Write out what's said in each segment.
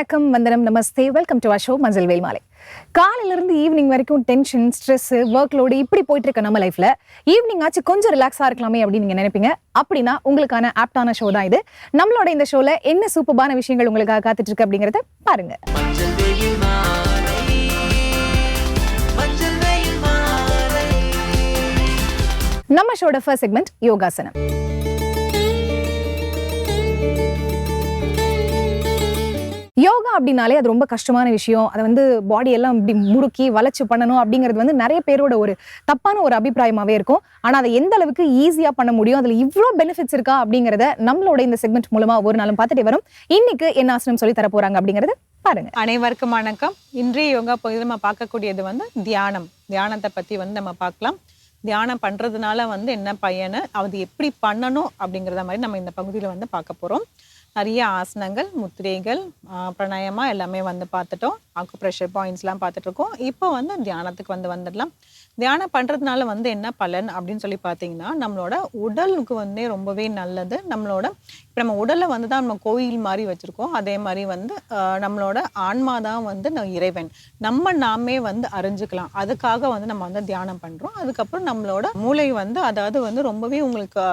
வணக்கம் வந்தனம் நமஸ்தே. Welcome to a show Manjal Vel Malai. காலையில இருந்து ஈவினிங் வரைக்கும் டென்ஷன் ஸ்ட்ரெஸ் ஒர்க் லோடு இப்படி போயிட்டு இருக்க நம்ம லைஃப்ல ஈவினிங் ஆச்சு கொஞ்சம் ரிலாக்ஸா இருக்கலாமே அப்படின்னு நீங்க நினைப்பீங்க. அப்படின்னா உங்களுக்கான ஆப்டான ஷோ தான் இது. நம்மளோட இந்த ஷோல என்ன சூப்பரான விஷயங்கள் உங்களுக்காக காத்துட்டு இருக்கு அப்படிங்கறத பாருங்க. மஞ்சள் வெயில் மாலை மஞ்சள் வெயில் யோகா அப்படின்னாலே அது ரொம்ப கஷ்டமான விஷயம். அதை வந்து பாடி எல்லாம் இப்படி முறுக்கி வளைச்சு பண்ணணும் அப்படிங்கிறது வந்து நிறைய பேரோட ஒரு தப்பான ஒரு அபிப்பிராயமாகவே இருக்கும். ஆனால் அதை எந்த அளவுக்கு ஈஸியாக பண்ண முடியும் அதில் இவ்வளோ பெனிஃபிட்ஸ் இருக்கா அப்படிங்கிறத நம்மளோட இந்த செக்மெண்ட் மூலமாக ஒரு நாளும் பார்த்துட்டே வரும். இன்னைக்கு என்ன ஆசனம் சொல்லி தர போறாங்க அப்படிங்கறத பாருங்க. அனைவருக்கும் வணக்கம். இன்றைய யோகா பகுதியில் நம்ம பார்க்கக்கூடியது வந்து தியானம். தியானத்தை பற்றி வந்து நம்ம பார்க்கலாம். தியானம் பண்ணுறதுனால வந்து என்ன பயனு அது எப்படி பண்ணணும் அப்படிங்கிறத மாதிரி நம்ம இந்த பகுதியில் வந்து பார்க்க போகிறோம் நிறைய ஆசனங்கள் முத்திரைகள் ஆஹ் எல்லாமே வந்து பார்த்துட்டோம். ஆக்குப்ரெஷர் பாயிண்ட்ஸ்லாம் பார்த்துட்டு இருக்கோம் இப்போ வந்து தியானத்துக்கு வந்து வந்துடலாம். தியானம் பண்ணுறதுனால வந்து என்ன பலன் அப்படின்னு சொல்லி பார்த்தீங்கன்னா நம்மளோட உடலுக்கு வந்து ரொம்பவே நல்லது. நம்மளோட இப்போ நம்ம உடலை வந்து தான் நம்ம கோயில் மாதிரி வச்சுருக்கோம். அதே மாதிரி வந்து நம்மளோட ஆன்மா தான் வந்து நம்ம இறைவன். நம்ம நாமே வந்து அறிஞ்சுக்கலாம். அதுக்காக வந்து நம்ம வந்து தியானம் பண்ணுறோம் அதுக்கப்புறம் நம்மளோட மூளை வந்து அதாவது வந்து ரொம்பவே உங்களுக்கு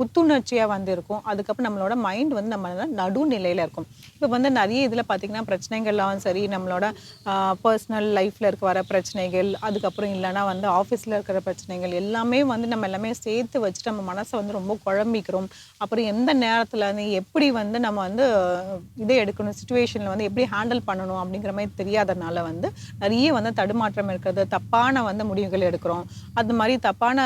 புத்துணர்ச்சியாக வந்து இருக்கும். அதுக்கப்புறம் நம்மளோட மைண்ட் வந்து நம்ம நடுநிலையில் இருக்கும். இப்போ வந்து நிறைய இதில் பார்த்தீங்கன்னா பிரச்சனைகள்லாம் சரி நம்மளோட பர்சனல் லைஃப்பில் இருக்க வர பிரச்சனைகள் அதுக்கப்புறம் இல்லைன்னா வந்து ஆஃபீஸில் இருக்கிற பிரச்சனைகள் எல்லாமே வந்து நம்ம எல்லாமே சேர்த்து வச்சுட்டு நம்ம மனசை வந்து ரொம்ப குழம்பிக்கிறோம். அப்புறம் எந்த நேரத்தில் வந்து எப்படி வந்து நம்ம வந்து இதை எடுக்கணும் சுச்சுவேஷனில் வந்து எப்படி ஹேண்டில் பண்ணணும் அப்படிங்கிற மாதிரி தெரியாதனால வந்து நிறைய வந்து தடுமாற்றம் இருக்கிறது தப்பான வந்து முடிவுகள் எடுக்கிறோம். அது மாதிரி தப்பான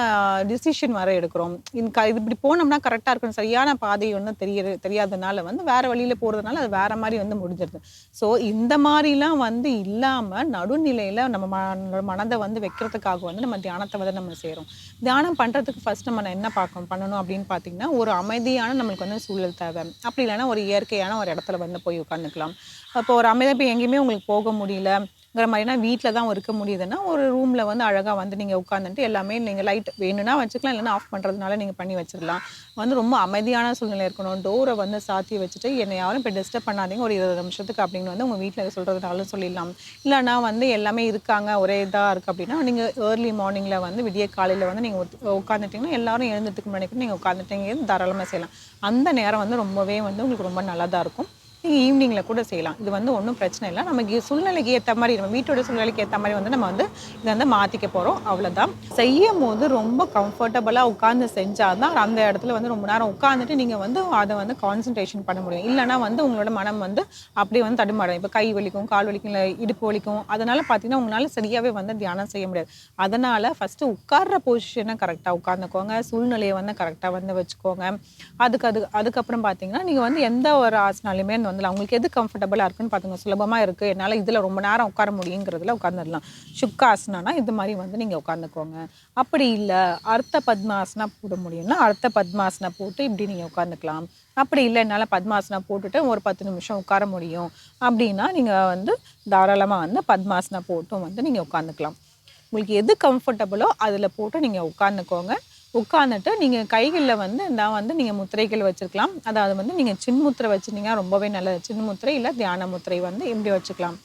டிசிஷன் வர எடுக்கிறோம். இந்த க- இது இப்படி போனோம்னா கரெக்டாக இருக்கணும் சரியான பாதை ஒன்றும் தெரிய தெரியாதனால வந்து வேற வழியில் போகிறதுனால அது வேற மாதிரி வந்து முடிஞ்சிருது. ஸோ இந்த மாதிரிலாம் வந்து இல்லாமல் நடுநிலையில் நம்ம ம- மனதை வந்து வைக்கிறதுக்காக வந்து நம்ம தியானத்தை வந்து நம்ம செய்கிறோம் தியானம் பண்ணுறதுக்கு ஃபர்ஸ்ட் நம்ம என்ன பார்க்கணும் பண்ணணும் அப்படின்னு பார்த்தீங்கன்னா ஒரு அமைதியான நம்மளுக்கு வந்து சூழல் தேவை அப்படி இல்லைன்னா ஒரு இயற்கையான ஒரு இடத்துல வந்து போய் உட்காந்துக்கலாம் அப்போ ஒரு அமைதியாக இப்போ எங்கேயுமே உங்களுக்கு போக முடியல. முடியலங்கிற மாதிரினா வீட்டில் தான் இருக்க முடியுதுன்னா ஒரு ரூமில் வந்து அழகாக வந்து நீங்கள் உட்காந்துட்டு எல்லாமே நீங்கள் லைட் வேணும்னா வச்சுக்கலாம் இல்லைன்னா ஆஃப் பண்ணுறதுனால நீங்கள் பண்ணி வச்சிடலாம் வந்து ரொம்ப அமைதியான சூழ்நிலை இருக்கணும். டோரை வந்து சாத்தி வச்சுட்டு என்னை யாரும் இப்போ டிஸ்டர்ப் பண்ணாதீங்க. ஒரு இருபது நிமிஷத்துக்கு அப்படின்னு வந்து உங்கள் வீட்டில் சொல்கிறதுனாலும் சொல்லிடலாம். இல்லைன்னா வந்து எல்லாமே இருக்காங்க ஒரே இதாக இருக்குது அப்படின்னா நீங்கள் ஏர்லி மார்னிங்கில் வந்து விடிய காலையில் வந்து நீங்கள் உட்காந்துட்டிங்கன்னா எல்லாரும் எழுந்ததுக்கு முன்னாடி நீங்கள் உட்காந்துட்டீங்க தாராளமாக செய்யலாம். அந்த நேரம் வந்து ரொம்பவே வந்து உங்களுக்கு ரொம்ப நல்லதாக இருக்கும். நீங்கள் ஈவினிங்கில் கூட செய்யலாம். இது வந்து ஒன்றும் பிரச்சனை இல்லை. நமக்கு சூழ்நிலைக்கு ஏற்ற மாதிரி நம்ம வீட்டோட சூழ்நிலைக்கு ஏற்ற மாதிரி வந்து நம்ம வந்து இதை வந்து மாற்றிக்க போகிறோம் அவ்வளோதான் செய்யும் போது ரொம்ப கம்ஃபர்டபுளாக உட்காந்து செஞ்சால் தான் அந்த இடத்துல வந்து ரொம்ப நேரம் உட்காந்துட்டு நீங்கள் வந்து அதை வந்து கான்சன்ட்ரேஷன் பண்ண முடியும். இல்லைன்னா வந்து உங்களோட மனம் வந்து அப்படியே வந்து தடுமாறும். இப்போ கை வலிக்கும் கால் வலிக்கும் இல்லை இடுப்பு வலிக்கும். அதனால் பார்த்தீங்கன்னா உங்களால் சரியாகவே வந்து தியானம் செய்ய முடியாது. அதனால் ஃபஸ்ட்டு உட்கார்ற பொசிஷனை கரெக்டாக உட்காந்துக்கோங்க சூழ்நிலையை வந்து கரெக்டாக வந்து வச்சுக்கோங்க. அதுக்கு அது அதுக்கப்புறம் பார்த்தீங்கன்னா நீங்கள் வந்து எந்த ஒரு ஆசனாலையுமே வந்து உங்களுக்கு எது கம்ஃபர்டபுளாக இருக்குன்னு பார்த்துங்க சுலபமாக இருக்குது என்னால் இதில் ரொம்ப நேரம் உட்கார முடியுங்கிறதுல உட்காந்துடலாம் சுக்காசனானா இது மாதிரி வந்து நீங்கள் உட்காந்துக்கோங்க அப்படி இல்லை அர்த்த பத்மாசனா போட முடியும்னா அர்த்த பத்மாசனா போட்டு இப்படி நீங்கள் உட்காந்துக்கலாம் அப்படி இல்லை என்னால் பத்மாசனா போட்டுட்டு ஒரு பத்து நிமிஷம் உட்கார முடியும். அப்படின்னா நீங்கள் வந்து தாராளமாக வந்து பத்மாசனா போட்டும் வந்து நீங்கள் உட்காந்துக்கலாம் உங்களுக்கு எது கம்ஃபர்டபுளோ அதில் போட்டு நீங்கள் உட்காந்துக்கோங்க உட்காந்துட்டு நீங்கள் கைகளில் வந்து நான் வந்து நீங்கள் முத்திரைகள் வச்சுருக்கலாம். அதாவது வந்து நீங்கள் சின்முத்திரை வச்சுருந்தீங்கன்னா ரொம்பவே நல்லது. சின்முத்திரை இல்லை தியான முத்திரை வந்து இப்படி வச்சுக்கலாம்.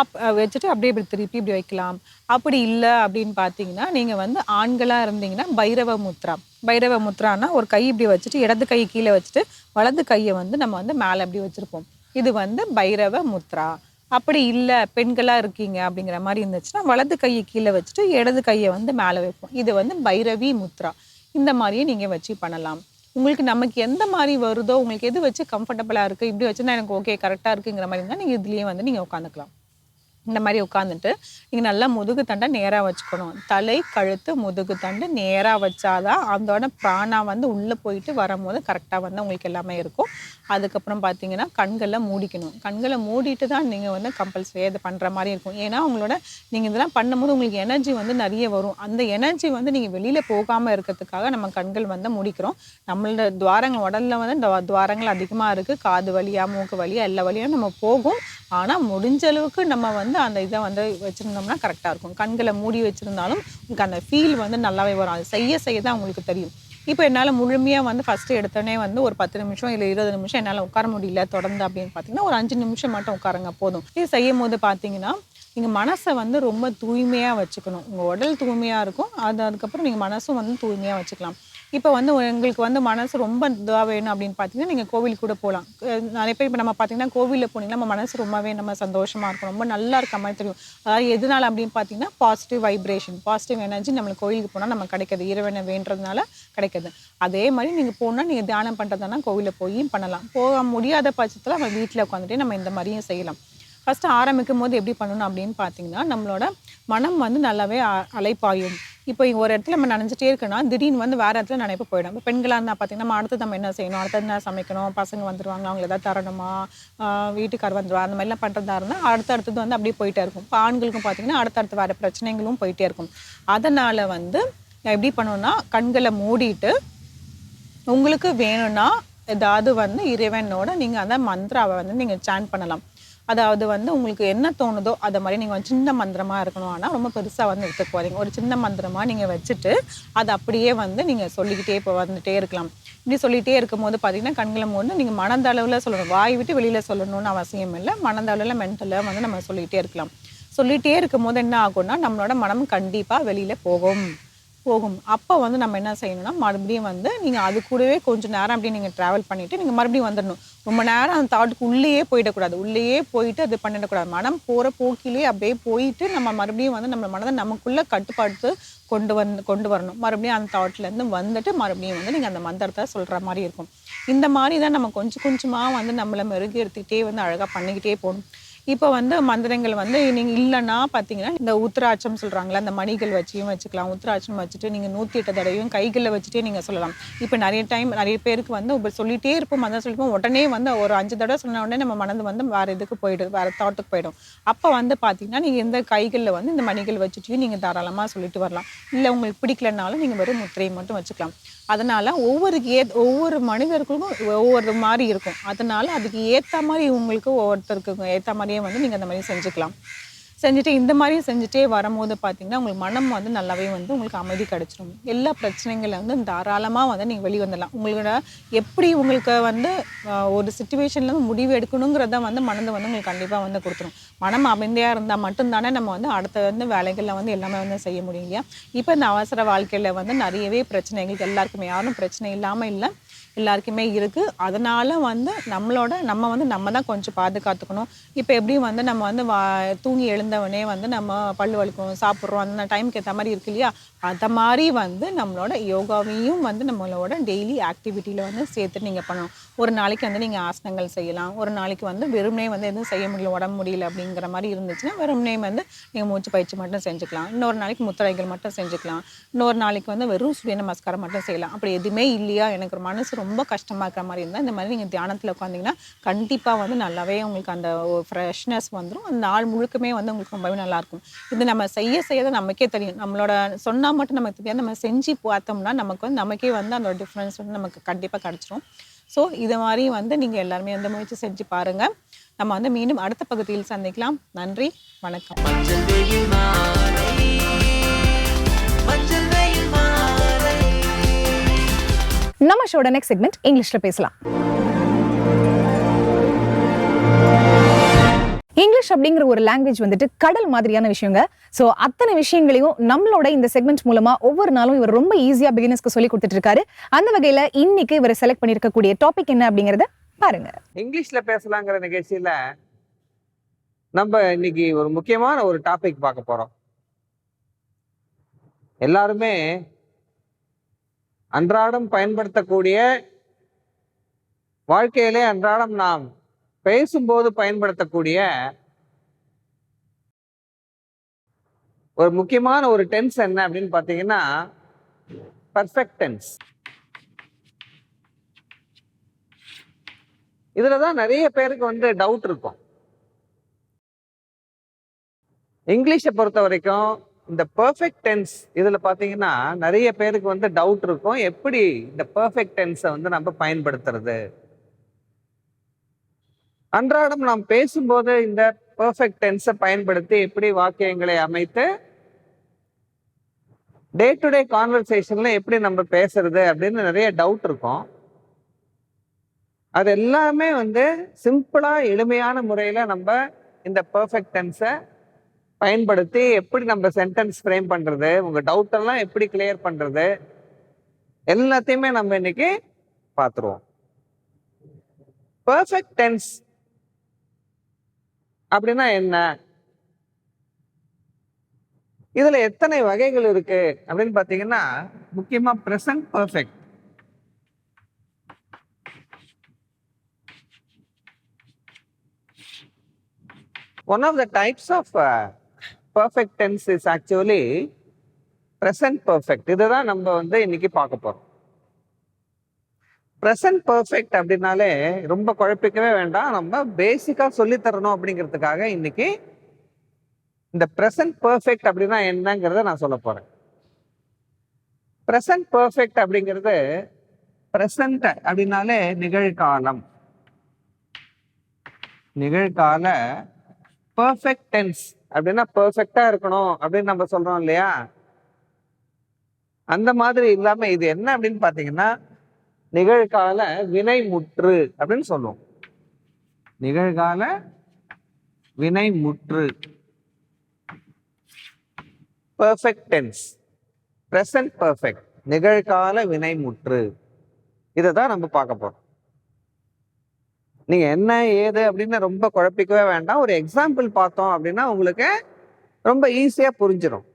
அப் வச்சுட்டு அப்படியே இப்படி திருப்பி இப்படி வைக்கலாம். அப்படி இல்லை அப்படின்னு பார்த்தீங்கன்னா நீங்கள் வந்து ஆண்களாக இருந்தீங்கன்னா பைரவ முத்ரா பைரவ முத்ரானா ஒரு கை இப்படி வச்சுட்டு இடது கை கீழே வச்சுட்டு வலது கையை வந்து நம்ம வந்து மேலே அப்படி வச்சுருப்போம். இது வந்து பைரவ முத்ரா அப்படி இல்லை பெண்களாக இருக்கீங்க அப்படிங்கிற மாதிரி இருந்துச்சுன்னா வலது கையை கீழே வச்சுட்டு இடது கையை வந்து மேலே வைப்போம். இது வந்து பைரவி முத்ரா இந்த மாதிரியே நீங்கள் வச்சு பண்ணலாம். உங்களுக்கு நமக்கு எந்த மாதிரி வருதோ உங்களுக்கு எது வச்சு கம்ஃபர்டபுளாக இருக்குது இப்படி வச்சுருந்தா எனக்கு ஓகே கரெக்டாக இருக்குங்கிற மாதிரி இருந்தால் நீங்கள் இதுலேயே வந்து நீங்கள் உட்காந்துக்கலாம். இந்த மாதிரி உட்காந்துட்டு நீங்கள் நல்லா முதுகு தண்டை நேராக வச்சுக்கணும். தலை கழுத்து முதுகு தண்டு நேராக வச்சாதான் அதோட பிராணா வந்து உள்ளே போயிட்டு வரும்போது கரெக்டாக வந்து உங்களுக்கு எல்லாமே இருக்கும். அதுக்கப்புறம் பார்த்தீங்கன்னா கண்களை மூடிக்கணும். கண்களை மூடிட்டு தான் நீங்கள் வந்து கம்பல்சரி இது பண்ணுற மாதிரி இருக்கும். ஏன்னா உங்களோட நீங்கள் இதெல்லாம் பண்ணும்போது உங்களுக்கு எனர்ஜி வந்து நிறைய வரும். அந்த எனர்ஜி வந்து நீங்கள் வெளியில் போகாமல் இருக்கிறதுக்காக நம்ம கண்கள் வந்து முடிக்கிறோம். நம்மளோட துவாரங்கள் உடலில் வந்து துவாரங்கள் அதிகமாக இருக்குது காது வழியாக மூக்கு வழியாக எல்லா வழியாக நம்ம போகும். ஆனால் முடிஞ்ச அளவுக்கு நம்ம வந்து அந்த இதை வந்து வச்சுருந்தோம்னா கரெக்டாக இருக்கும். கண்களை மூடி வச்சுருந்தாலும் உங்களுக்கு அந்த ஃபீல் வந்து நல்லாவே வரும். அது செய்ய செய்ய தான் உங்களுக்கு தெரியும். இப்போ என்னால் முழுமையாக வந்து ஃபஸ்ட்டு எடுத்தோடனே வந்து ஒரு பத்து நிமிஷம் இல்லை இருபது நிமிஷம் என்னால் உட்கார முடியல தொடர்ந்து அப்படின்னு பார்த்தீங்கன்னா ஒரு அஞ்சு நிமிஷம் மட்டும் உட்காருங்க போதும். இது செய்யும் போது பார்த்தீங்கன்னா நீங்கள் மனசை வந்து ரொம்ப தூய்மையாக வச்சுக்கணும். உங்கள் உடல் தூய்மையாக இருக்கும். அது அதுக்கப்புறம் நீங்கள் மனசும் வந்து தூய்மையாக வச்சுக்கலாம். இப்போ வந்து உங்களுக்கு வந்து மனசு ரொம்ப இதாக வேணும் அப்படின்னு பார்த்தீங்கன்னா நீங்கள் கோவிலுக்கு கூட போகலாம் நிறைய பேர் இப்போ நம்ம பார்த்தீங்கன்னா கோவிலில் போனீங்கன்னா நம்ம மனசு ரொம்பவே நம்ம சந்தோஷமாக இருக்கும். ரொம்ப நல்லா இருக்க மாதிரி தெரியும். அதாவது எதனால அப்படின்னு பார்த்தீங்கன்னா பாசிட்டிவ் வைப்ரேஷன் பாசிட்டிவ் எனர்ஜி நம்மளுக்கு கோயிலுக்கு போனால் நம்ம கிடைக்கிது. இறைவனை வேண்டதுனால கிடைக்கிது. அதே மாதிரி நீங்கள் போனால் நீங்கள் தியானம் பண்ணுறதுனா கோவிலில் போய் பண்ணலாம். போக முடியாத பட்சத்தில் நம்ம வீட்டில் உட்காந்துட்டு நம்ம இந்த மாதிரியும் செய்யலாம். ஃபஸ்ட்டு ஆரம்பிக்கும் போது எப்படி பண்ணணும் அப்படின்னு பார்த்தீங்கன்னா நம்மளோட மனம் வந்து நல்லாவே அ- அலைப்பாயும். இப்போ ஒரு இடத்துல நம்ம நினைச்சிட்டே இருக்கோம்னா திடீர்னு வந்து வேறு இடத்துல நினைப்பு போயிடும். இப்போ பெண்களாக இருந்தால் பார்த்தீங்கன்னா நம்ம அடுத்து நம்ம என்ன செய்யணும்? அடுத்தது என்ன சமைக்கணும்? பசங்க வந்துடுவாங்க அவங்க ஏதாவது தரணுமா? வீட்டுக்கார் வந்துடுவா அந்த மாதிரிலாம் பண்ணுறதா இருந்தால் அடுத்த அடுத்தது வந்து அப்படியே போயிட்டே இருக்கும். இப்போ ஆண்களுக்கும் பார்த்தீங்கன்னா அடுத்தடுத்து வேறு பிரச்சனைகளும் போயிட்டே இருக்கும். அதனால் வந்து எப்படி பண்ணணும்னா கண்களை மூடிட்டு உங்களுக்கு வேணும்னா ஏதாவது வந்து இறைவனோட நீங்கள் அந்த மந்திராவை வந்து நீங்கள் சான் பண்ணலாம். அதாவது வந்து உங்களுக்கு என்ன தோணுதோ அதை மாதிரி நீங்கள் சின்ன மந்திரமாக இருக்கணும். ஆனால் ரொம்ப பெருசாக வந்து எடுத்துக்க போகிறீங்க ஒரு சின்ன மந்திரமாக நீங்கள் வச்சுட்டு அதை அப்படியே வந்து நீங்கள் சொல்லிக்கிட்டே இப்போ வந்துட்டே இருக்கலாம். இப்படி சொல்லிகிட்டே இருக்கும்போது பார்த்தீங்கன்னா கண்களை மூணு நீங்கள் மனதளவில் சொல்லணும். வாய் விட்டு வெளியில் சொல்லணும்னு அவசியம் இல்லை. மனதளவில் மென்டலாக வந்து நம்ம சொல்லிகிட்டே இருக்கலாம். சொல்லிகிட்டே இருக்கும்போது என்ன ஆகும்னா நம்மளோட மனம் கண்டிப்பாக வெளியில் போகும். போகும். அப்போ வந்து நம்ம என்ன செய்யணும்னா மறுபடியும் வந்து நீங்கள் அது கூடவே கொஞ்சம் நேரம் அப்படியே நீங்கள் ட்ராவல் பண்ணிவிட்டு நீங்கள் மறுபடியும் வந்துடணும் ரொம்ப நேரம் அந்த தாட்டுக்கு உள்ளேயே போயிடக்கூடாது. உள்ளேயே போயிட்டு அது பண்ணிடக்கூடாது. மனம் போகிற போக்கிலே அப்படியே போயிட்டு நம்ம மறுபடியும் வந்து நம்ம மனதை நமக்குள்ளே கட்டுப்பாட்டு கொண்டு வந்து கொண்டு வரணும். மறுபடியும் அந்த தாட்லேருந்து வந்துட்டு மறுபடியும் வந்து நீங்கள் அந்த மந்திரத்தை சொல்கிற மாதிரி இருக்கும். இந்த மாதிரி தான் நம்ம கொஞ்சம் கொஞ்சமாக வந்து நம்மளை மெருகேற்றிக்கிட்டே வந்து அழகாக பண்ணிக்கிட்டே போகணும். இப்போ வந்து மந்திரங்கள் வந்து நீங்கள் இல்லைன்னா பார்த்தீங்கன்னா இந்த உத்திராட்சம் சொல்கிறாங்களே அந்த மணிகள் வச்சியும் வச்சுக்கலாம். உத்திராட்சம் வச்சுட்டு நீங்கள் நூற்றி எட்டு தடவையும் கைகளில் வச்சுட்டே நீங்கள் சொல்லலாம். இப்போ நிறைய டைம் நிறைய பேருக்கு வந்து இப்போ சொல்லிகிட்டே இருப்போம் மந்திரம் சொல்லிப்போம் உடனே வந்து ஒரு அஞ்சு தடவை சொன்ன உடனே நம்ம மனது வந்து வேறு இதுக்கு போயிடும் வேறு தாட்டுக்கு போயிடும். அப்போ வந்து பார்த்தீங்கன்னா நீங்கள் இந்த கைகளில் வந்து இந்த மணிகள் வச்சுட்டையும் நீங்கள் தாராளமாக சொல்லிட்டு வரலாம். இல்லை உங்களுக்கு பிடிக்கலனாலும் நீங்கள் வெறும் முத்திரையை மட்டும் வச்சுக்கலாம். அதனால் ஒவ்வொரு ஏ ஒவ்வொரு மனிதர்களுக்கும் ஒவ்வொரு மாதிரி இருக்கும். அதனால் அதுக்கு ஏற்ற மாதிரி உங்களுக்கு ஒவ்வொருத்தருக்கு ஏற்ற மாதிரியே வந்து நீங்கள் அந்த மாதிரி செஞ்சுக்கலாம். செஞ்சுட்டு இந்த மாதிரி செஞ்சுட்டே வரும்போது பார்த்தீங்கன்னா உங்களுக்கு மனம் வந்து நல்லாவே வந்து உங்களுக்கு அமைதி கிடச்சிடும் எல்லா பிரச்சனைகளை வந்து தாராளமாக வந்து நீங்கள் வெளியே வந்துடலாம் உங்களோட எப்படி உங்களுக்கு வந்து ஒரு சுச்சுவேஷனில் முடிவு எடுக்கணுங்கிறத வந்து மனதை வந்து உங்களுக்கு கண்டிப்பாக வந்து கொடுத்துரும். மனம் அமைதியாக இருந்தால் மட்டும்தானே நம்ம வந்து அடுத்த வந்து வேலைகளில் வந்து எல்லாமே வந்து செய்ய முடியும் இல்லையா? இப்போ இந்த அவசர வாழ்க்கையில் வந்து நிறையவே பிரச்சனைகள் எல்லாருக்குமே யாரும் பிரச்சனை இல்லாமல் இல்லை. எல்லாருக்குமே இருக்குது அதனால வந்து நம்மளோட நம்ம வந்து நம்ம தான் கொஞ்சம் பாதுகாத்துக்கணும். இப்போ எப்படியும் வந்து நம்ம வந்து வா தூங்கி எழுந்தவனே வந்து நம்ம பல்லு வலிக்கும் சாப்பிட்றோம் அந்த டைமுக்கு ஏற்ற மாதிரி இருக்கு இல்லையா? அதை மாதிரி வந்து நம்மளோட யோகாவையும் வந்து நம்மளோட டெய்லி ஆக்டிவிட்டியில் வந்து சேர்த்து நீங்கள் பண்ணணும். ஒரு நாளைக்கு வந்து நீங்கள் ஆசனங்கள் செய்யலாம். ஒரு நாளைக்கு வந்து வெறுமனே வந்து எதுவும் செய்ய முடியல உடம்பு முடியல அப்படிங்கிற மாதிரி இருந்துச்சுன்னா வெறுமனே வந்து நீங்கள் மூச்சு பயிற்சி மட்டும் செஞ்சுக்கலாம். இன்னொரு நாளைக்கு முத்திரைகள் மட்டும் செஞ்சுக்கலாம். இன்னொரு நாளைக்கு வந்து வெறும் சூரிய நமஸ்காரம் மட்டும் செய்யலாம். அப்படி எதுவுமே இல்லையா? எனக்கு ஒரு மனசு ரொம்ப கஷ்டமாக இருக்கிற மாதிரி இருந்தால் இந்த மாதிரி நீங்கள் தியானத்தில் உட்காந்திங்கன்னா கண்டிப்பாக வந்து நல்லாவே உங்களுக்கு அந்த ஃப்ரெஷ்னஸ் வந்துடும் அந்த நாள் முழுக்கமே வந்து உங்களுக்கு ரொம்பவே நல்லாயிருக்கும் இது நம்ம செய்ய செய்ய தான் நமக்கே தெரியும். நம்மளோட சொன்னால் மட்டும் நமக்கு தெரியாது. நம்ம செஞ்சு பார்த்தோம்னா நமக்கு வந்து நமக்கே வந்து அந்த டிஃப்ரென்ஸ் வந்து நமக்கு கண்டிப்பாக கிடச்சிரும். ஸோ இது மாதிரி வந்து நீங்கள் எல்லாருமே வந்து முயற்சி செஞ்சு பாருங்கள் நம்ம வந்து மீண்டும் அடுத்த பகுதியில் சந்திக்கலாம். நன்றி. வணக்கம். நம்ம ஷோட நெக்ஸ்ட் செக்மெண்ட் இங்கிலீஷில் பேசலாம். இங்கிலீஷ் அப்படிங்கிற ஒரு லாங்குவேஜ் வந்துட்டு கடல் மாதிரியான விஷயங்க. ஸோ அத்தனை விஷயங்களையும் நம்மளோட இந்த செக்மெண்ட் மூலமா ஒவ்வொரு நாளும் இவர் ரொம்ப ஈஸியா பிகினஸ்க்கு சொல்லி கொடுத்துட்டு இருக்காரு அந்த வகையில இன்னைக்கு இவர் செலக்ட் பண்ணிருக்கக்கூடிய டாபிக் என்ன அப்படிங்கறத பாருங்க. இங்கிலீஷ்ல பேசலாங்கிற நிகழ்ச்சியில நம்ம இன்னைக்கு ஒரு முக்கியமான ஒரு டாபிக் பார்க்க போறோம். எல்லாருமே அன்றாடம் பயன்படுத்தக்கூடிய வாழ்க்கையிலே அன்றாடம் நாம் பேசும்போது பயன்படுத்தக்கூடிய ஒரு முக்கியமான ஒரு டென்ஸ் என்ன அப்படின்னு பார்த்தீங்கன்னா பர்ஃபெக்ட் டென்ஸ் இதுல தான் நிறைய பேருக்கு வந்து டவுட் இருக்கும். இங்கிலீஷை பொறுத்த வரைக்கும் இந்த பெர்ஃபெக்ட் டென்ஸ் இதில் பார்த்தீங்கன்னா நிறைய பேருக்கு வந்து டவுட் இருக்கும். எப்படி இந்த பெர்ஃபெக்ட் டென்ஸை வந்து நம்ம பயன்படுத்துறது? அன்றாடம் நாம் பேசும்போது இந்த பர்ஃபெக்ட் டென்ஸை பயன்படுத்தி எப்படி வாக்கியங்களை அமைத்து டே டு டே கான்வர்சேஷனில் எப்படி நம்ம பேசுறது அப்படின்னு நிறைய டவுட் இருக்கும். அது எல்லாமே வந்து சிம்பிளாக எளிமையான முறையில் நம்ம இந்த பெர்ஃபெக்ட் டென்ஸை பயன்படுத்தி எப்படி நம்ம சென்டென்ஸ் ஃப்ரேம் பண்ணுறது உங்கள் டவுட்டெல்லாம் எப்படி கிளியர் பண்ணுறது எல்லாத்தையுமே நம்ம இன்னைக்கு பார்த்துருவோம். பர்ஃபெக்ட் டென்ஸ் அப்படின்னா என்ன? இதுல எத்தனை வகைகள் இருக்கு அப்படின்னு பாத்தீங்கன்னா முக்கியமா present perfect one of the types of perfect tense is actually present perfect இதை தான் நம்ம வந்து இன்னைக்கு பார்க்க போகிறோம் ப்ரெசன்ட் பர்ஃபெக்ட் அப்படின்னாலே ரொம்ப குழப்பிக்கவே வேண்டாம். நம்ம பேசிக்காக சொல்லி தரணும் அப்படிங்கிறதுக்காக இன்னைக்கு இந்த ப்ரெசன்ட் பர்ஃபெக்ட் அப்படின்னா என்னங்கிறத நான் சொல்ல போறேன். ப்ரெசன்ட் பர்ஃபெக்ட் அப்படிங்கிறது ப்ரெசன்ட் அப்படின்னாலே நிகழ்காலம். நிகழ்கால பர்ஃபெக்ட் டென்ஸ் அப்படின்னா பெர்ஃபெக்டா இருக்கணும் அப்படின்னு நம்ம சொல்றோம் இல்லையா? அந்த மாதிரி இல்லாம இது என்ன அப்படின்னு பாத்தீங்கன்னா நிகழ்கால வினை முற்று அப்படின்னு சொல்லுவோம். நிகழ்கால வினை முற்று பர்ஃபெக்ட் டென்ஸ் ப்ரெசன்ட் பர்ஃபெக்ட் நிகழ்கால வினைமுற்று. இதை தான் நம்ம பார்க்க போறோம். நீங்க என்ன ஏது அப்படின்னு ரொம்ப குழப்பிக்கவே வேண்டாம். ஒரு எக்ஸாம்பிள் பார்த்தோம் அப்படின்னா உங்களுக்கு ரொம்ப ஈஸியா புரிஞ்சிடும்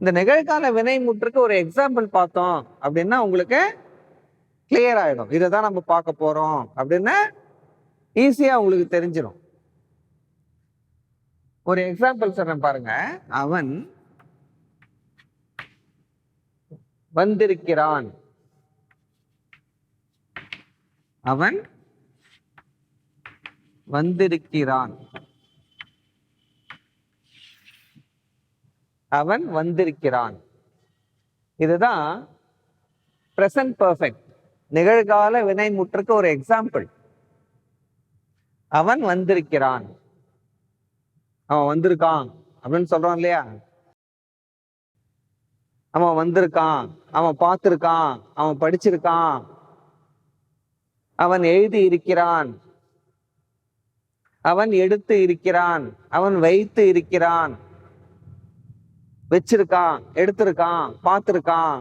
இந்த நிகழ்கால வினைமுற்றுக்கு ஒரு எக்ஸாம்பிள் பார்த்தோம் அப்படின்னா உங்களுக்கு கிளியர் ஆயிடும். இதை தான் நம்ம பார்க்க போறோம் அப்படின்னு ஈஸியா உங்களுக்கு தெரிஞ்சிடும் ஒரு எக்ஸாம்பிள் சொல்றேன் பாருங்க. அவன் வந்திருக்கிறான். அவன் வந்திருக்கிறான். அவன் வந்திருக்கிறான். இதுதான் பிரசன்ட் பர்ஃபெக்ட் நிகழ்கால வினைமுற்றுக்கு ஒரு எக்ஸாம்பிள் அவன் வந்திருக்கிறான். அவன் வந்திருக்கான். அப்படின்னு சொல்றான் இல்லையா? அவன் வந்திருக்கான். அவன் பார்த்திருக்கான். அவன் படிச்சிருக்கான். அவன் எழுதி இருக்கிறான். அவன் எடுத்து இருக்கிறான். அவன் வைத்து இருக்கிறான். வச்சிருக்கான் எடுத்திருக்கான் பார்த்திருக்கான்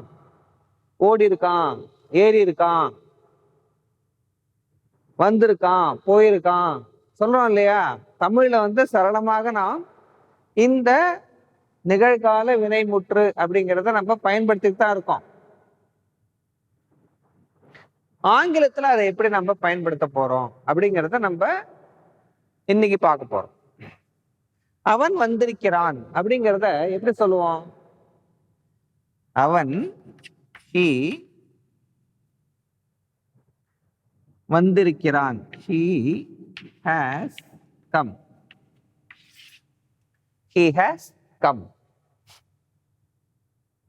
ஓடி இருக்கான் ஏறி இருக்கான் வந்திருக்கான் போயிருக்கான். சொல்றோம் இல்லையா? தமிழ்ல வந்து சரளமாக நாம் இந்த நிகழ்கால வினைமுற்று அப்படிங்கிறத நம்ம பயன்படுத்திட்டு தான் இருக்கோம். ஆங்கிலத்துல அதை எப்படி நம்ம பயன்படுத்த போறோம் அப்படிங்கிறத நம்ம இன்னைக்கு பார்க்க போறோம். அவன் வந்திருக்கிறான் அப்படிங்கிறத எப்படி சொல்லுவோம்? அவன் ஹி வந்திருக்கிறான். He has come he has come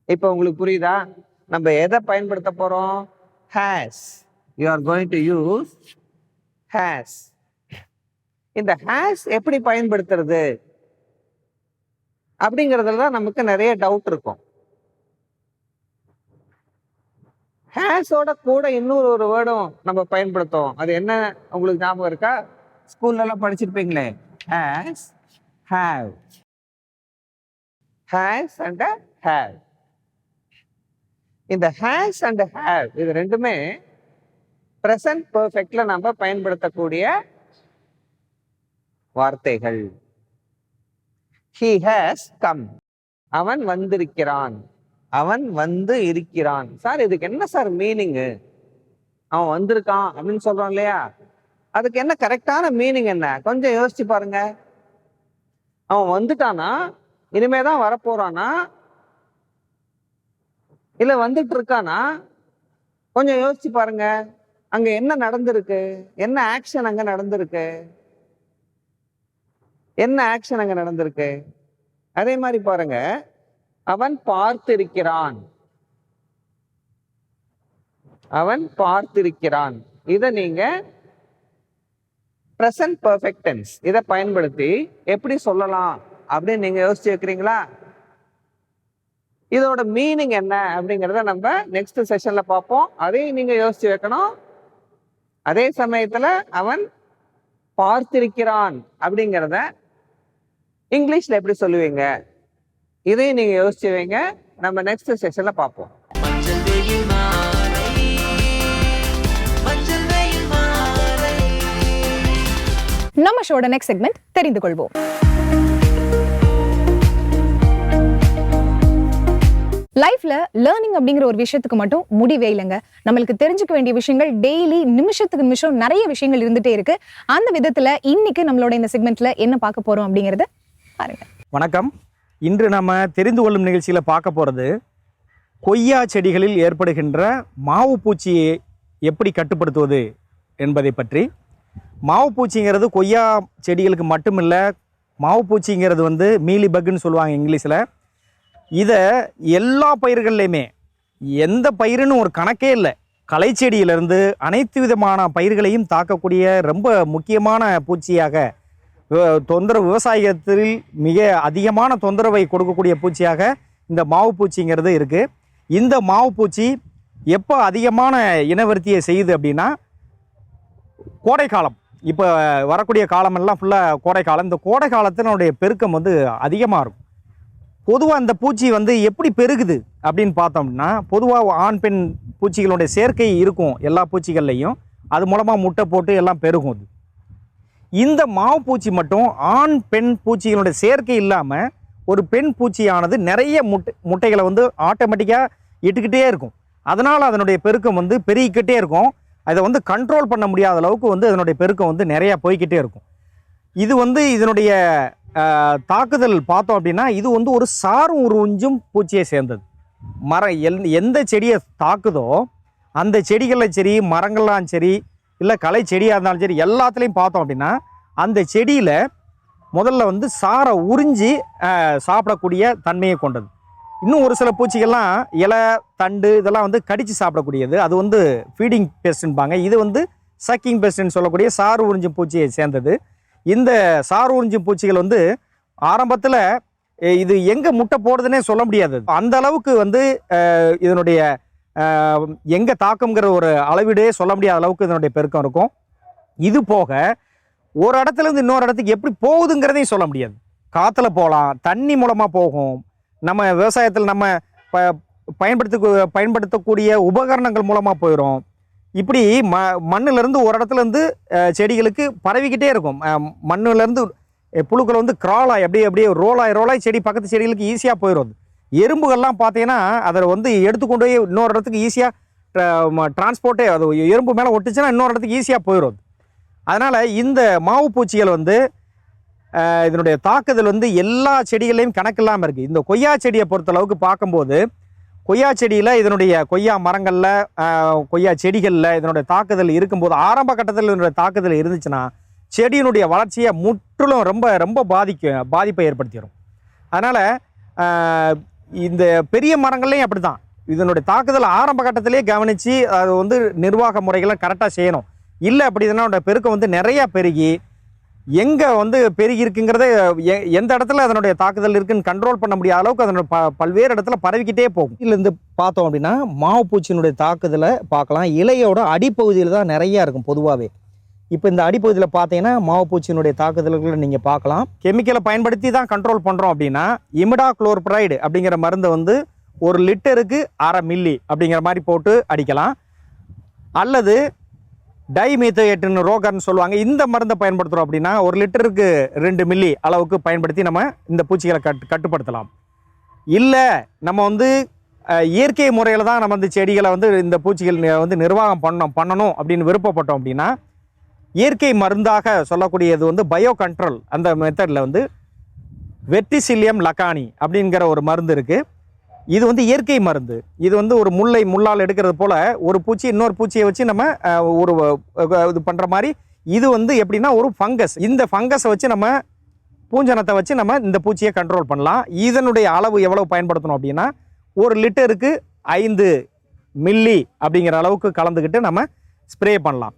இப்போ உங்களுக்கு புரியுதா? நம்ம எதை பயன்படுத்த போறோம்? Has you are going to use has இந்த ஹேஸ் எப்படி பயன்படுத்துறது? அப்படிங்கிறதுல தான் நமக்கு நிறைய டவுட் இருக்கும். ஹேஸோட கூட இன்னொரு ஒரு வேர்டும் நம்ம பயன்படுத்துவோம். அது என்ன? உங்களுக்கு ஞாபகம் இருக்கா? ஸ்கூல்லலாம் படிச்சிருப்பீங்களே. Has have has and have இந்த ஹேஸ் அண்ட் ஹேவ் இது ரெண்டுமே ப்ரெசன்ட் பர்ஃபெக்டில் நம்ம பயன்படுத்தக்கூடிய வார்த்தைகள். ஹி ஹேஸ் கம் அவன் வந்திருக்கிறான். அவன் வந்து இருக்கிறான். சார் இதுக்கு என்ன சார் மீனிங்கு அவன் வந்திருக்கான் அப்படின்னு சொல்கிறான் இல்லையா? அதுக்கு என்ன கரெக்டான மீனிங் என்ன? கொஞ்சம் யோசிச்சு பாருங்க. அவன் வந்துட்டானா? இனிமே தான் வரப்போறானா? இல்லை வந்துட்டு இருக்கானா? கொஞ்சம் யோசிச்சு பாருங்க. அங்க என்ன நடந்திருக்கு? என்ன ஆக்ஷன் அங்க நடந்திருக்கு? என்ன ஆக்ஷன் அங்க நடந்திருக்கு? அதே மாதிரி பாருங்க. அவன் பார்த்திருக்கிறான். அவன் பார்த்திருக்கிறான். இதை நீங்க பிரசன்ட் பர்ஃபெக்ட் டென்ஸ் இதை பயன்படுத்தி எப்படி சொல்லலாம் அப்படின்னு நீங்க யோசிச்சு வைக்கிறீங்களா? இதோட மீனிங் என்ன அப்படிங்கிறத நம்ம நெக்ஸ்ட் செஷன்ல பார்ப்போம். அதையும் நீங்க யோசிச்சு வைக்கணும். அதே சமயத்துல அவன் பார்த்திருக்கிறான் அப்படிங்கிறத இங்கிலீஷ்ல எப்படி சொல்லுவீங்க? இதையும் நீங்க யோசிச்சு வைங்க. நம்ம நெக்ஸ்ட் செஷன்ல பார்ப்போம். நம்ம ஷோட நெக்ஸ்ட் செக்மெண்ட் தெரிந்து கொள்வோம். லைஃப்ல லேர்னிங் அப்படிங்கிற ஒரு விஷயத்துக்கு மட்டும் முடிவே இல்லைங்க. நம்மளுக்கு தெரிஞ்சுக்க வேண்டிய விஷயங்கள் டெய்லி நிமிஷத்துக்கு நிமிஷம் நிறைய விஷயங்கள் இருந்துட்டே இருக்கு. அந்த விதத்துல இன்னைக்கு நம்மளோட இந்த செக்மெண்ட்ல என்ன பார்க்க போறோம் அப்படிங்கறது பாருங்க. வணக்கம். இன்று நம்ம தெரிந்து கொள்ளும் நிகழ்ச்சியில் பார்க்க போகிறது கொய்யா செடிகளில் ஏற்படுகின்ற மாவு பூச்சியை எப்படி கட்டுப்படுத்துவது என்பதை பற்றி. மாவு பூச்சிங்கிறது கொய்யா செடிகளுக்கு மட்டுமில்லை மாவு பூச்சிங்கிறது வந்து மீலி பக்குன்னு சொல்லுவாங்க இங்கிலீஷில். இதை எல்லா பயிர்கள்லையுமே எந்த பயிருன்னு ஒரு கணக்கே இல்லை. களைச்செடியிலிருந்து அனைத்து விதமான பயிர்களையும் தாக்கக்கூடிய ரொம்ப முக்கியமான பூச்சியாக தொந்தரவு விவசாயத்தில் மிக அதிகமான தொந்தரவை கொடுக்கக்கூடிய பூச்சியாக இந்த மாவு பூச்சிங்கிறது இருக்குது இந்த மாவு பூச்சி எப்போ அதிகமான இனவருத்தியை செய்யுது அப்படின்னா கோடைக்காலம் இப்போ வரக்கூடிய காலமெல்லாம் ஃபுல்லாக கோடைக்காலம் இந்த கோடை காலத்தினுடைய பெருக்கம் வந்து அதிகமாக இருக்கும். பொதுவாக இந்த பூச்சி வந்து எப்படி பெருகுது அப்படின்னு பார்த்தோம்னா பொதுவாக ஆண் பெண் பூச்சிகளுடைய சேர்க்கை இருக்கும் எல்லா பூச்சிகள்லையும். அது மூலமாக முட்டை போட்டு எல்லாம் பெருகும் அது. இந்த மாவு பூச்சி மட்டும் ஆண் பெண் பூச்சிகளுடைய சேர்க்கை இல்லாமல் ஒரு பெண் பூச்சியானது நிறைய முட்டை முட்டைகளை வந்து ஆட்டோமேட்டிக்காக இட்டுக்கிட்டே இருக்கும். அதனால் அதனுடைய பெருக்கம் வந்து பெருகிக்கிட்டே இருக்கும். அதை வந்து கண்ட்ரோல் பண்ண முடியாத அளவுக்கு வந்து அதனுடைய பெருக்கம் வந்து நிறையா போய்க்கிட்டே இருக்கும். இது வந்து இதனுடைய தாக்குதல் பார்த்தோம் அப்படின்னா இது வந்து ஒரு சாரும் உறிஞ்சும் பூச்சியை சேர்ந்தது. மரம் எல் எந்த செடியை தாக்குதோ அந்த செடிகளில் சரி மரங்கள்லாம் சரி இல்லை களை செடியாக இருந்தாலும் சரி எல்லாத்துலேயும் பார்த்தோம் அப்படின்னா அந்த செடியில் முதல்ல வந்து சாரை உறிஞ்சி சாப்பிடக்கூடிய தன்மையை கொண்டது. இன்னும் ஒரு சில பூச்சிகள்லாம் இலை தண்டு இதெல்லாம் வந்து கடித்து சாப்பிடக்கூடியது. அது வந்து ஃபீடிங் பெஸ்ட்டுன்பாங்க இது வந்து சக்கிங் பெஸ்ட்டுன்னு சொல்லக்கூடிய சாறு உறிஞ்சும் பூச்சியை சேர்ந்தது. இந்த சாறு உறிஞ்சும் பூச்சிகள் வந்து ஆரம்பத்தில் இது எங்கே முட்டை போடுதுன்னே சொல்ல முடியாது. அந்த அளவுக்கு வந்து இதனுடைய எங்கே தாக்கம்ங்கிற ஒரு அளவீடே சொல்ல முடியாத அளவுக்கு இதனுடைய பெருக்கம் இருக்கும். இது போக ஒரு இடத்துல இருந்து இன்னொரு இடத்துக்கு எப்படி போகுதுங்கிறதையும் சொல்ல முடியாது. காற்றுல போகலாம் தண்ணி மூலமாக போகும். நம்ம விவசாயத்தில் நம்ம ப பயன்படுத்த பயன்படுத்தக்கூடிய உபகரணங்கள் மூலமாக போயிடும் இப்படி ம மண்ணிலேருந்து ஒரு இடத்துலேருந்து செடிகளுக்கு பரவிக்கிட்டே இருக்கும். மண்ணிலேருந்து மண்ணுலேருந்து புழுக்கள் வந்து கிராலாய் அப்படியே அப்படியே ரோலாய் ரோலாய் செடி பக்கத்து செடிகளுக்கு ஈஸியாக போயிடும் எறும்புகள்லாம் பார்த்தீங்கன்னா அதை வந்து எடுத்துக்கொண்டு போய் இன்னொரு இடத்துக்கு ஈஸியாக டிரான்ஸ்போர்ட்டே அது எறும்பு மேலே ஒட்டுச்சுன்னா இன்னொரு இடத்துக்கு ஈஸியாக போயிடும் அதனால் இந்த மாவு பூச்சிகள் வந்து இதனுடைய தாக்குதல் வந்து எல்லா செடிகளையும் கணக்கில்லாமல் இருக்குது இந்த கொய்யா செடியை பொறுத்தளவுக்கு பார்க்கும்போது கொய்யா செடியில் இதனுடைய கொய்யா மரங்களில் கொய்யா செடிகளில் இதனுடைய தாக்குதல் இருக்கும்போது ஆரம்ப கட்டத்தில் இதனுடைய தாக்குதல் இருந்துச்சுன்னா செடியினுடைய வளர்ச்சியை முற்றிலும் ரொம்ப ரொம்ப பாதிக்க பாதிப்பை ஏற்படுத்திடும். அதனால் இந்த பெரிய மரங்கள்லையும் அப்படி தான் இதனுடைய தாக்குதல் ஆரம்ப கட்டத்திலே கவனித்து அது வந்து நிர்வாக முறைகளை கரெக்டாக செய்யணும். இல்லை அப்படின்னா அதோட பெருக்கம் வந்து நிறையா பெருகி எங்கே வந்து பெருகி இருக்குங்கிறத எந்த இடத்துல அதனுடைய தாக்குதல் இருக்குன்னு கண்ட்ரோல் பண்ண முடியாத அளவுக்கு அதனோட ப பல்வேறு இடத்துல பரவிக்கிட்டே போகும். இதுலேருந்து பார்த்தோம் அப்படின்னா மாவு பூச்சியினுடைய தாக்குதலை பார்க்கலாம். இலையோட அடிப்பகுதியில் தான் நிறையா இருக்கும் பொதுவாகவே இப்போ இந்த அடிப்பகுதியில் பார்த்தீங்கன்னா மாவு பூச்சியினுடைய தாக்குதல்களை நீங்கள் பார்க்கலாம். கெமிக்கலை பயன்படுத்தி தான் கண்ட்ரோல் பண்ணுறோம் அப்படின்னா இமிடா குளோர்பிரைடு அப்படிங்கிற மருந்தை வந்து ஒரு லிட்டருக்கு அரை மில்லி அப்படிங்கிற மாதிரி போட்டு அடிக்கலாம். அல்லது டைமீத்தேட்டுன்னு ரோகர்னு சொல்லுவாங்க. இந்த மருந்தை பயன்படுத்துகிறோம் அப்படின்னா ஒரு லிட்டருக்கு ரெண்டு மில்லி அளவுக்கு பயன்படுத்தி நம்ம இந்த பூச்சிகளை கட் கட்டுப்படுத்தலாம். இல்லை நம்ம வந்து இயற்கை முறையில் தான் நம்ம இந்த செடிகளை வந்து இந்த பூச்சிகள் வந்து நிர்வாகம் பண்ணணும் பண்ணணும் அப்படின்னு விருப்பப்பட்டோம் அப்படின்னா இயற்கை மருந்தாக சொல்லக்கூடியது வந்து பயோ கண்ட்ரோல் அந்த மெத்தடில் வந்து வெட்டிசிலியம் லக்கானி அப்படிங்கிற ஒரு மருந்து இருக்குது இது வந்து இயற்கை மருந்து. இது வந்து ஒரு முல்லை முள்ளால் எடுக்கிறது போல் ஒரு பூச்சி இன்னொரு பூச்சியை வச்சு நம்ம ஒரு இது பண்ணுற மாதிரி இது வந்து எப்படின்னா ஒரு ஃபங்கஸ். இந்த ஃபங்கஸை வச்சு நம்ம பூஞ்சனத்தை வச்சு நம்ம இந்த பூச்சியை கண்ட்ரோல் பண்ணலாம். இதனுடைய அளவு எவ்வளவு பயன்படுத்தணும் அப்படின்னா ஒரு லிட்டருக்கு ஐந்து மில்லி அப்படிங்கிற அளவுக்கு கலந்துக்கிட்டு நம்ம ஸ்ப்ரே பண்ணலாம்.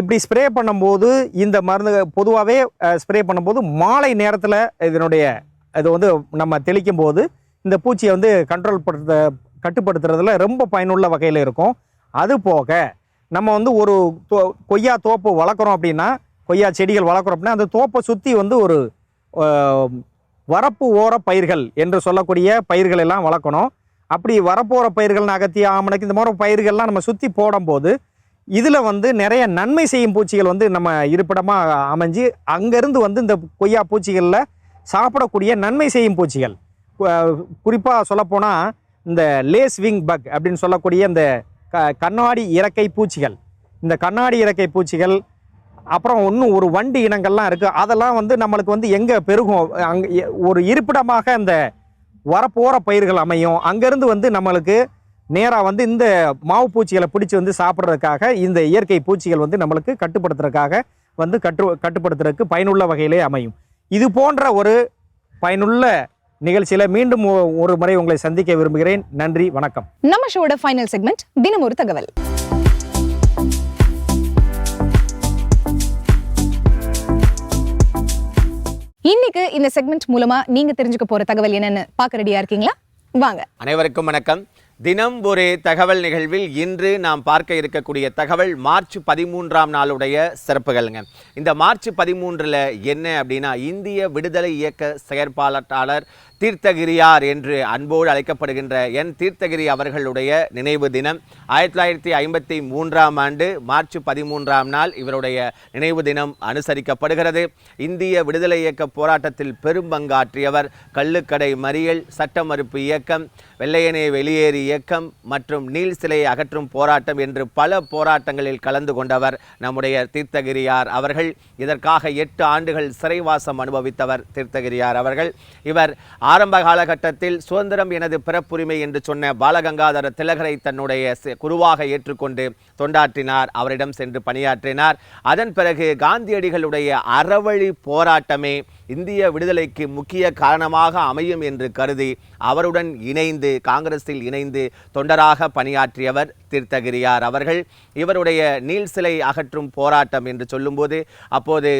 இப்படி ஸ்ப்ரே பண்ணும்போது இந்த மருந்து பொதுவாகவே ஸ்ப்ரே பண்ணும்போது மாலை நேரத்தில் இதனுடைய இது வந்து நம்ம தெளிக்கும் போது இந்த பூச்சியை வந்து கண்ட்ரோல் படுத்த கட்டுப்படுத்துறதுல ரொம்ப பயனுள்ள வகையில் இருக்கும். அது போக நம்ம வந்து ஒரு தோ- கொய்யா தோப்பு வளர்க்குறோம் அப்படின்னா கொய்யா செடிகள் வளர்க்குறோம் அப்படின்னா அந்த தோப்பை சுற்றி வந்து ஒரு வரப்பு ஓர பயிர்கள் என்று சொல்லக்கூடிய பயிர்கள் எல்லாம் வளர்க்கணும். அப்படி வரப்போகிற பயிர்கள் அகத்திய ஆமணக்கு இந்த மாதிரி பயிர்கள்லாம் நம்ம சுற்றி போடும்போது இதில் வந்து நிறைய நன்மை செய்யும் பூச்சிகள் வந்து நம்ம இருப்பிடமாக அமைஞ்சு அங்கேருந்து வந்து இந்த கொய்யா பூச்சிகளில் சாப்பிடக்கூடிய நன்மை செய்யும் பூச்சிகள். குறிப்பாக சொல்லப்போனால் இந்த லேஸ் விங் பக் அப்படின்னு சொல்லக்கூடிய இந்த க கண்ணாடி இறக்கை பூச்சிகள். இந்த கண்ணாடி இறக்கை பூச்சிகள் அப்புறம் இன்னும் ஒரு வண்டி இனங்கள்லாம் இருக்குது அதெல்லாம் வந்து நம்மளுக்கு வந்து எங்கே பெருகும்? அங்கே ஒரு இருப்பிடமாக இந்த வரப்போகிற பயிர்கள் அமையும். அங்கேருந்து வந்து நம்மளுக்கு நேராக வந்து இந்த மாவு பூச்சிகளை பிடிச்சி வந்து சாப்பிட்றதுக்காக இந்த இயற்கை பூச்சிகள் வந்து நம்மளுக்கு கட்டுப்படுத்துறதுக்காக வந்து கட்டு கட்டுப்படுத்துறதுக்கு பயனுள்ள வகையிலே அமையும். இது போன்ற ஒரு பயனுள்ள நிகழ்ச்சியில் மீண்டும் ஒரு முறை உங்களை சந்திக்க விரும்புகிறேன். நன்றி வணக்கம். நம்ம ஷோட ஃபைனல் செக்மெண்ட் தினம் ஒரு தகவல். இன்னைக்கு இந்த செக்மெண்ட் மூலமா நீங்க தெரிஞ்சுக்க போற தகவல் என்னன்னு பார்க்க ரெடியா இருக்கீங்களா? வாங்க. அனைவருக்கும் வணக்கம். தினம் ஒரு தகவல் நிகழ்வில் இன்று நாம் பார்க்க இருக்கக்கூடிய தகவல் மார்ச் பதிமூன்றாம் நாளுடைய சிறப்புகள்ங்க. இந்த மார்ச் பதிமூன்றில் என்ன அப்படின்னா இந்திய விடுதலை இயக்க செயற்பாளர் தீர்த்தகிரியார் என்று அன்போடு அழைக்கப்படுகின்ற என் தீர்த்தகிரி அவர்களுடைய நினைவு தினம். ஆயிரத்தி தொள்ளாயிரத்தி ஐம்பத்தி மூன்றாம் ஆண்டு மார்ச் பதிமூன்றாம் நாள் இவருடைய நினைவு தினம் அனுசரிக்கப்படுகிறது. இந்திய விடுதலை இயக்க போராட்டத்தில் பெரும்பங்காற்றியவர் கள்ளுக்கடை மறியல் சட்ட மறுப்பு இயக்கம் வெள்ளையனே வெளியேறு இயக்கம் மற்றும் நீல் சிலையை அகற்றும் போராட்டம் என்று பல போராட்டங்களில் கலந்து கொண்டவர் நம்முடைய தீர்த்தகிரியார் அவர்கள். இதற்காக எட்டு ஆண்டுகள் சிறைவாசம் அனுபவித்தவர் தீர்த்தகிரியார் அவர்கள். இவர் ஆரம்ப காலகட்டத்தில் சுதந்திரம் எனது பிறப்புரிமை என்று சொன்ன பாலகங்காதர திலகரை தன்னுடைய குருவாக ஏற்றுக்கொண்டு தொண்டாற்றினார். அவரிடம் சென்று பணியாற்றினார். அதன் பிறகு காந்தியடிகளுடைய அறவழி போராட்டமே இந்திய விடுதலைக்கு முக்கிய காரணமாக அமையும் என்று கருதி அவருடன் இணைந்து காங்கிரஸில் இணைந்து தொண்டராக பணியாற்றியவர் தீர்த்தகிரியார் அவர்கள். இவருடைய நீல் சிலை அகற்றும் போராட்டம் என்று சொல்லும்போது அப்போது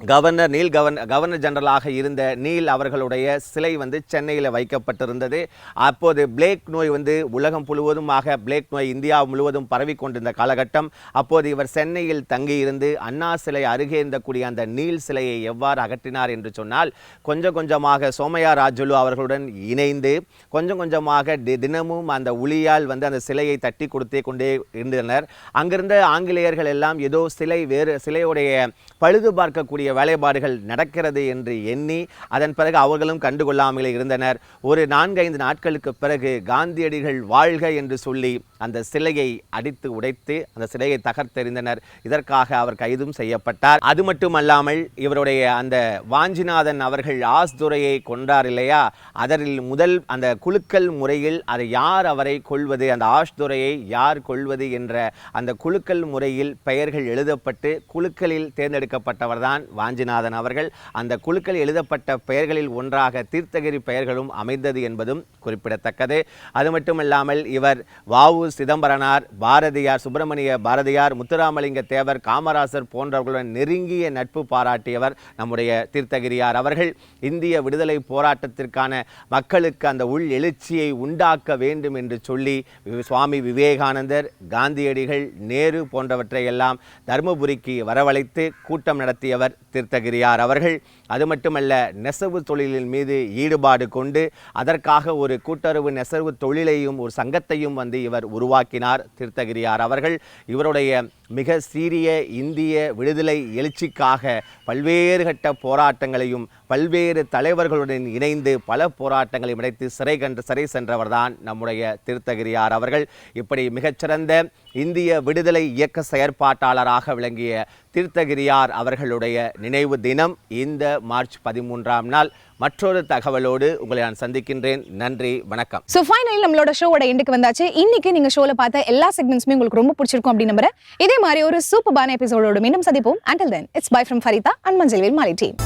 கவர்னர் நீல் கவர்னர் கவர்னர் ஜெனரலாக இருந்த நீல் அவர்களுடைய சிலை வந்து சென்னையில் வைக்கப்பட்டிருந்தது. அப்போது பிளேக் நோய் வந்து உலகம் முழுவதுமாக பிளேக் நோய் இந்தியா முழுவதும் பரவி கொண்டிருந்த காலகட்டம். அப்போது இவர் சென்னையில் தங்கியிருந்து அண்ணா சிலை அருகே இருந்தக்கூடிய அந்த நீல் சிலையை எவ்வாறு அகற்றினார் என்று சொன்னால் கொஞ்சம் கொஞ்சமாக சோமையா ராஜுலு அவர்களுடன் இணைந்து கொஞ்சம் கொஞ்சமாக தி- தினமும் அந்த உளியால் வந்து அந்த சிலையை தட்டி கொடுத்தே கொண்டே இருந்தனர். அங்கிருந்த ஆங்கிலேயர்கள் எல்லாம் ஏதோ சிலை வேறு சிலையுடைய பழுது பார்க்கக்கூடிய வேலைப்பாடுகள் நடக்கிறது என்று எண்ணி அதன் பிறகு அவர்களும் கண்டுகொள்ளாமலே இருந்தனர். ஒரு நான்கைந்து நாட்களுக்கு பிறகு காந்தியடிகள் வாழ்க என்று சொல்லி அந்த சிலையை அடித்து உடைத்து அந்த சிலையை தகர்த்தெறிந்தனர். இதற்காக அவர் கைதும் செய்யப்பட்டார். அது மட்டுமல்லாமல் இவருடைய அந்த வாஞ்சிநாதன் அவர்கள் ஆஸ்துரையை கொண்டார் இல்லையா? அதரில் முதல் அந்த குழுக்கள் முறையில் அதை யார் அவரை கொள்வது அந்த ஆஷ்துரையை யார் கொள்வது என்ற அந்த குழுக்கள் முறையில் பெயர்கள் எழுதப்பட்டு குழுக்களில் தேர்ந்தெடுக்கப்பட்டவர்தான் வாஞ்சிநாதன் அவர்கள் அந்த குழுக்கள் எழுதப்பட்ட பெயர்களில் ஒன்றாக தீர்த்தகிரி பெயர்களும் அமைந்தது என்பதும் குறிப்பிடத்தக்கது. அது மட்டுமல்லாமல் இவர் வாவு சிதம்பரனார் பாரதியார் சுப்பிரமணிய பாரதியார் முத்துராமலிங்க தேவர் காமராசர் போன்றவர்களுடன் நெருங்கிய நட்பு பாராட்டியவர் நம்முடைய தீர்த்தகிரியார் அவர்கள். இந்திய விடுதலை போராட்டத்திற்கான மக்களுக்கு அந்த உள் எழுச்சியை உண்டாக்க வேண்டும் என்று சொல்லி வி- சுவாமி விவேகானந்தர் காந்தியடிகள் நேரு போன்றவற்றை எல்லாம் தருமபுரிக்கு வரவழைத்து கூட்டம் நடத்தியவர் தீர்த்தகிரியார் அவர்கள் அது மட்டுமல்ல நெசவு தொழிலின் மீது ஈடுபாடு கொண்டு அதற்காக ஒரு கூட்டுறவு நெசவு தொழிலையும் ஒரு சங்கத்தையும் வந்து இவர் உருவாக்கினார். தீர்த்தகிரியார் அவர்கள் இவருடைய மிக சீரிய இந்திய விடுதலை எழுச்சிக்காக பல்வேறு கட்ட போராட்டங்களையும் பல்வேறு தலைவர்களுடன் இணைந்து பல போராட்டங்களை முடைத்து சிறை கண்டு சிறை சென்றவர்தான் நம்முடைய திருத்தகிரியார் அவர்கள். இப்படி மிகச்சிறந்த இந்திய விடுதலை இயக்க செயற்பாட்டாளராக விளங்கிய தீர்த்தகிரியார் அவர்களுடைய நினைவு தினம் இந்த மார்ச் பதிமூன்றாம் நாள். மற்றொரு தகவலோடு உங்களை நான் சந்திக்கின்றேன். நன்றி வணக்கம். சோ ஃபைனலி நம்மளோட ஷோவோட எண்டுக்கு வந்தாச்சு. இன்னைக்கு நீங்க ஷோல பார்த்த எல்லா செக்மெண்ட்ஸுமே உங்களுக்கு ரொம்ப பிடிச்சிருக்கும் அப்படின்னு நம்புறேன். இதே மாதிரி ஒரு சூப்பரான எபிசோடோடு மீண்டும் சந்திப்போம். Until then it's bye from Farida and Manjalvel Mali team